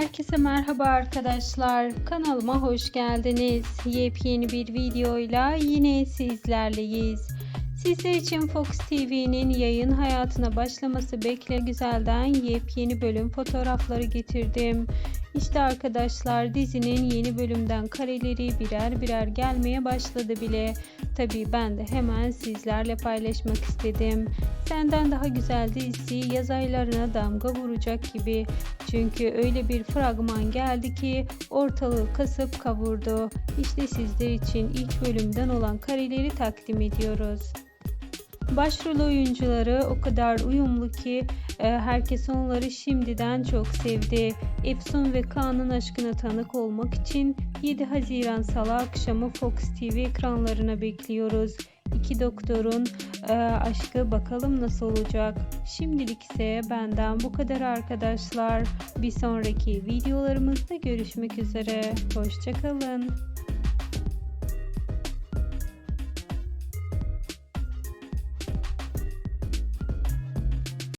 Herkese merhaba arkadaşlar. Kanalıma hoş geldiniz. Yepyeni bir videoyla yine sizlerleyiz. Sizler için Fox TV'nin yayın hayatına başlaması bekle güzelden yepyeni bölüm fotoğrafları getirdim. İşte arkadaşlar dizinin yeni bölümden kareleri birer birer gelmeye başladı bile. Tabii ben de hemen sizlerle paylaşmak istedim. Senden daha güzel dizisi yaz aylarına damga vuracak gibi. Çünkü öyle bir fragman geldi ki ortalığı kasıp kavurdu. İşte sizler için ilk bölümden olan kareleri takdim ediyoruz. Başrol oyuncuları o kadar uyumlu ki e, herkes onları şimdiden çok sevdi. Efsun ve Kaan'ın aşkına tanık olmak için 7 Haziran Salı akşamı Fox TV ekranlarına bekliyoruz. İki doktorun e, aşkı bakalım nasıl olacak. Şimdilik ise benden bu kadar arkadaşlar. Bir sonraki videolarımızda görüşmek üzere. Hoşçakalın.